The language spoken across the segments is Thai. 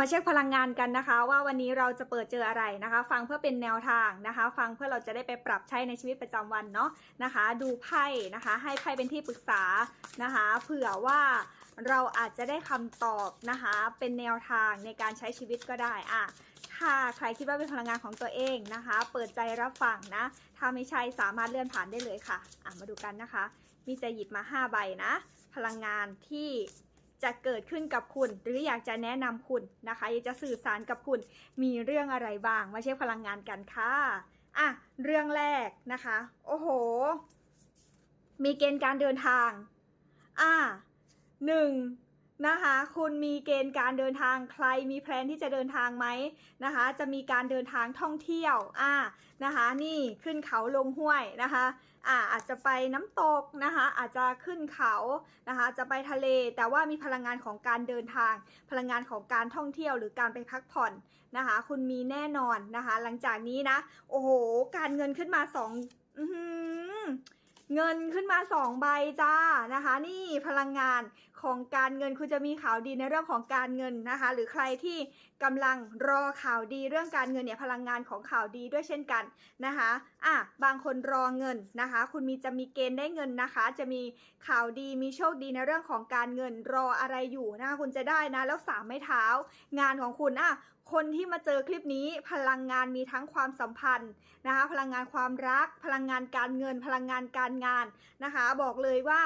มาเช็คพลังงานกันนะคะ ว่าวันนี้เราจะเปิดเจออะไรนะคะ ฟังเพื่อเป็นแนวทางนะคะ ฟังเพื่อเราจะได้ไปปรับใช้ในชีวิตประจำวันเนาะนะคะ ดูไพ่นะคะ ให้ไพ่เป็นที่ปรึกษานะคะเผื่อว่าเราอาจจะได้คำตอบนะคะ เป็นแนวทางในการใช้ชีวิตก็ได้อะถ้าใครคิดว่าเป็นพลังงานของตัวเองนะคะ เปิดใจรับฟังนะ ถ้าไม่ใช่สามารถเลื่อนผ่านได้เลยค่ะอะมาดูกันนะคะ มีจะหยิบมา 5 ใบนะ พลังงานที่ จะเกิดขึ้นกับคุณ หรืออยากจะแนะนำคุณนะคะ อยากจะสื่อสารกับคุณ มีเรื่องอะไรบ้าง มาเช็คพลังงานกันค่ะ อะ เรื่องแรกนะคะ โอ้โห มีเกณฑ์การเดินทาง อะหนึ่ง นะคะ คุณมีเกณฑ์การเดินทางใครมีแพลนที่จะเดินทางไหมนะคะ จะมีการเดินทางท่องเที่ยวอะนะคะ นี่ขึ้นเขาลงห้วยนะคะอ่าอาจจะไปน้ำตกนะคะ อาจจะขึ้นเขานะคะ จะไปทะเลแต่ว่ามีพลังงานของการเดินทาง พลังงานของการท่องเที่ยวหรือการไปพักผ่อนนะคะ คุณมีแน่นอนนะคะ หลังจากนี้นะ โอ้โห การเงินขึ้นมาสองอื้อหือ เงินขึ้นมาสองใบจ้านะคะ นี่พลังงานของการเงินคุณจะมีข่าวดีในเรื่องของการเงินนะคะ หรือใครที่กำลังรอข่าวดีเรื่องการเงินเนี่ยพลังงานของข่าวดีด้วยเช่นกันนะคะอะบางคนรอเงินนะคะ คุณมีจะมีเกณฑ์ได้เงินนะคะ จะมีข่าวดีมีโชคดีในเรื่องของการเงินรออะไรอยู่นะคะคุณจะได้นะแล้วสามไม้เท้า งานของคุณอะคนที่มาเจอคลิปนี้พลังงานมีทั้งความสัมพันธ์นะคะพลังงานความรัก พลังงานการเงิน พลังงานการงานนะคะ บอกเลยว่า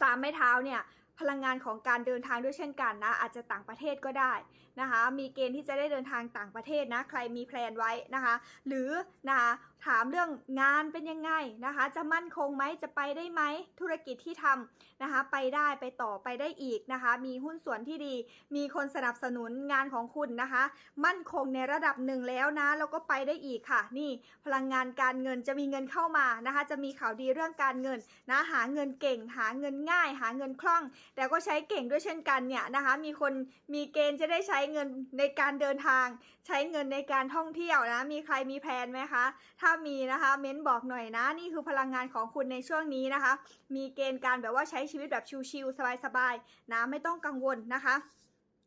สามไม้เท้าเนี่ย พลังงานของการเดินทางด้วยเช่นกันนะอาจจะต่างประเทศก็ได้นะคะมีเกณฑ์ที่จะได้เดินทางต่างประเทศนะใครมีแพลนไว้นะคะหรือนะคะถามเรื่องงานเป็นยังไงนะคะจะมั่นคงไหมจะไปได้ไหมธุรกิจที่ทำนะคะไปได้ไปต่อไปได้อีกนะคะมีหุ้นส่วนที่ดี มีคนสนับสนุนงานของคุณนะคะ มั่นคงในระดับหนึ่งแล้วนะแล้วก็ไปได้อีกค่ะ นี่พลังงานการเงินจะมีเงินเข้ามานะคะ จะมีข่าวดีเรื่องการเงินนะหาเงินเก่ง หาเงินง่าย หาเงินคล่องแต่ก็ใช้เก่งด้วยเช่นกันเนี่ยนะคะมีคนมีเกณฑ์จะได้ใช้เงินในการเดินทาง ใช้เงินในการท่องเที่ยวนะมีใครมีแผนไหมคะถ้ามีนะคะเม้นบอกหน่อยนะ นี่คือพลังงานของคุณในช่วงนี้นะคะ มีเกณฑ์การแบบว่าใช้ชีวิตแบบชิลๆสบายๆนะไม่ต้องกังวลนะคะ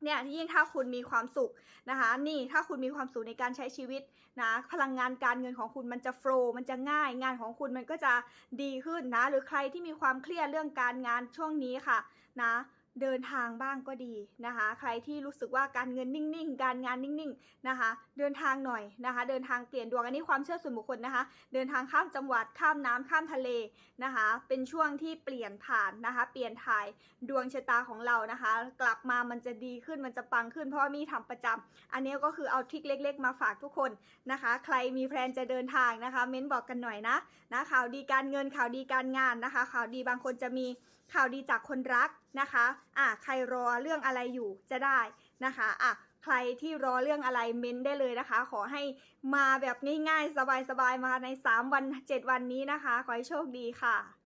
เนี่ยยิ่งถ้าคุณมีความสุขนะคะ นี่ถ้าคุณมีความสุขในการใช้ชีวิตนะพลังงานการเงินของคุณมันจะโฟล์มันจะง่าย งานของคุณมันก็จะดีขึ้นนะ หรือใครที่มีความเครียดเรื่องการงานช่วงนี้ค่ะนะ เดินทางบ้างก็ดีนะคะ ใครที่รู้สึกว่าการเงินนิ่งๆ การงานนิ่งๆนะคะ เดินทางหน่อยนะคะ เดินทางเปลี่ยนดวงอันนี้ความเชื่อส่วนบุคคลนะคะ เดินทางข้ามจังหวัดข้ามน้ำข้ามทะเลนะคะ เป็นช่วงที่เปลี่ยนผ่านนะคะ เปลี่ยนถ่ายดวงชะตาของเรานะคะ กลับมามันจะดีขึ้นมันจะปังขึ้นเพราะว่ามีทำประจำอันนี้ก็คือเอาทริคเล็ก ๆ มาฝากทุกคนนะคะ ใครมีแพลนจะเดินทางนะคะ เม้นบอกกันหน่อยนะนะข่าวดีการเงินข่าวดีการงานนะคะ ข่าวดีบางคนจะมี ข่าวดีจากคนรักนะคะอะใครรอเรื่องอะไรอยู่จะได้นะคะอะใครที่รอเรื่องอะไรเม้นได้เลยนะคะ ขอให้มาแบบง่ายๆ สบายๆ มาใน 3 วัน 7 วันนี้นะคะ ขอให้โชคดีค่ะ